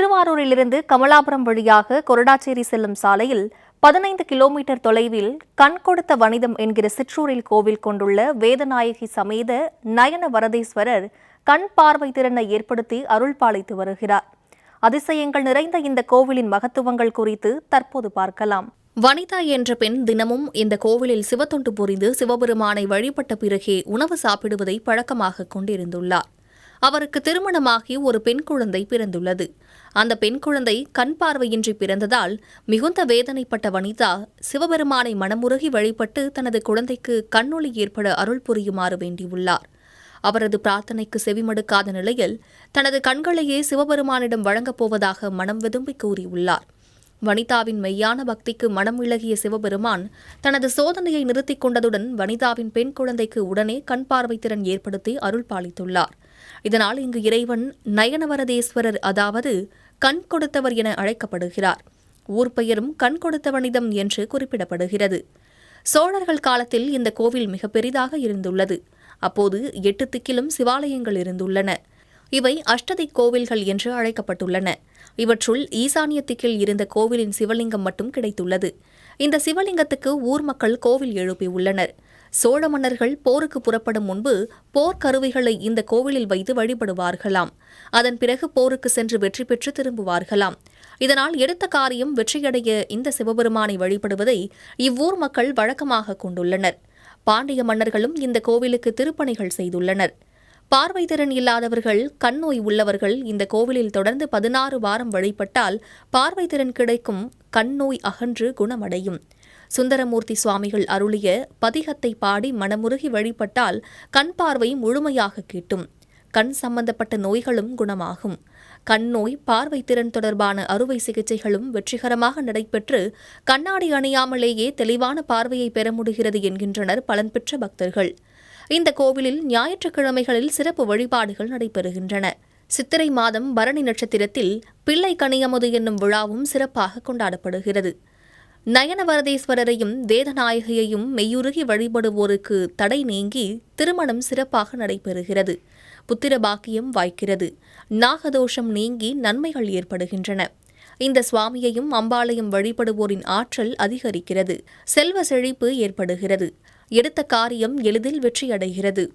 திருவாரூரிலிருந்து கமலாபுரம் வழியாக கொரடாச்சேரி செல்லும் சாலையில் பதினைந்து கிலோமீட்டர் தொலைவில் கண் கொடுத்த வனிதம் என்கிற சிற்றூரில் கோவில் கொண்டுள்ள வேதநாயகி சமேத நயன வரதேஸ்வரர் கண் பார்வை திறனை ஏற்படுத்தி அருள் பாலித்து வருகிறார். அதிசயங்கள் நிறைந்த இந்த கோவிலின் மகத்துவங்கள் குறித்து தற்போது பார்க்கலாம். வனிதா என்ற பெண் தினமும் இந்த கோவிலில் சிவத்தொண்டு புரிந்து சிவபெருமானை வழிபட்ட பிறகே உணவு சாப்பிடுவதை பழக்கமாக கொண்டிருந்துள்ளார். அவருக்கு திருமணமாகி ஒரு பெண் குழந்தை பிறந்துள்ளது. அந்த பெண் குழந்தை கண் பார்வையின்றி பிறந்ததால் மிகுந்த வேதனைப்பட்ட வனிதா சிவபெருமானை மனமுருகி வழிபட்டு தனது குழந்தைக்கு கண்ணொளி ஏற்பட அருள் புரியுமாறு வேண்டியுள்ளார். அவரது பிரார்த்தனைக்கு செவிமடுக்காத நிலையில் தனது கண்களையே சிவபெருமானிடம் வழங்கப் போவதாக மனம் விதும்பி கூறியுள்ளார். வனிதாவின் மெய்யான பக்திக்கு மனம் விலகிய சிவபெருமான் தனது சோதனையை நிறுத்திக் கொண்டதுடன் வனிதாவின் பெண் குழந்தைக்கு உடனே கண் பார்வை திறன் ஏற்படுத்தி அருள் பாலித்துள்ளார். இதனால் இங்கு இறைவன் நயனவரதேஸ்வரர் அதாவது கண் கொடுத்தவர் என அழைக்கப்படுகிறார். ஊர் பெயரும் கண் கொடுத்தவனிதம் என்று குறிப்பிடப்படுகிறது. சோழர்கள் காலத்தில் இந்த கோவில் மிக பெரிதாக இருந்துள்ளது. அப்போது எட்டு திக்கிலும் சிவாலயங்கள் இருந்துள்ளன. இவை அஷ்டதிக் கோவில்கள் என்று அழைக்கப்பட்டுள்ளன. இவற்றுள் ஈசானிய திக்கில் இருந்த கோவிலின் சிவலிங்கம் மட்டும் கிடைத்துள்ளது. இந்த சிவலிங்கத்துக்கு ஊர் மக்கள் கோவில் எழுப்பியுள்ளனர். சோழ மன்னர்கள் போருக்கு புறப்படும் முன்பு போர்க்கருவிகளை இந்த கோவிலில் வைத்து வழிபடுவார்களாம். அதன் பிறகு போருக்கு சென்று வெற்றி பெற்று திரும்புவார்களாம். இதனால் எடுத்த காரியம் வெற்றியடைய இந்த சிவபெருமானை வழிபடுவதை இவ்வூர் மக்கள் வழக்கமாக கொண்டுள்ளனர். பாண்டிய மன்னர்களும் இந்த கோவிலுக்கு திருப்பணிகள் செய்துள்ளனர். பார்வை திறன் இல்லாதவர்கள் கண்ணோய் உள்ளவர்கள் இந்த கோவிலில் தொடர்ந்து பதினாறு வாரம் வழிபட்டால் பார்வை திறன் கிடைக்கும் கண்ணோய் அகன்று குணமடையும். சுந்தரமூர்த்தி சுவாமிகள் அருளிய பதிகத்தை பாடி மனமுருகி வழிபட்டால் கண் பார்வை முழுமையாக கிட்டும். கண் சம்பந்தப்பட்ட நோய்களும் குணமாகும். கண் நோய் பார்வை திறன் தொடர்பான அறுவை சிகிச்சைகளும் வெற்றிகரமாக நடைபெற்று கண்ணாடி அணியாமலேயே தெளிவான பார்வையை பெற முடிகிறது என்கின்றனர் பலன் பெற்ற பக்தர்கள். இந்த கோவிலில் ஞாயிற்றுக்கிழமைகளில் சிறப்பு வழிபாடுகள் நடைபெறுகின்றன. சித்திரை மாதம் பரணி நட்சத்திரத்தில் பிள்ளை கனியமுது என்னும் விழாவும் சிறப்பாக கொண்டாடப்படுகிறது. நயனவரதேஸ்வரரையும் வேதநாயகியையும் மெய்யுருகி வழிபடுவோருக்கு தடை நீங்கி திருமணம் சிறப்பாக நடைபெறுகிறது. புத்திர பாக்கியம் வாய்க்கிறது. நாகதோஷம் நீங்கி நன்மைகள் ஏற்படுகின்றன. இந்த சுவாமியையும் அம்பாளையும் வழிபடுவோரின் ஆற்றல் அதிகரிக்கிறது. செல்வ செழிப்பு ஏற்படுகிறது. எடுத்த காரியம் எளிதில் வெற்றியடைகிறது.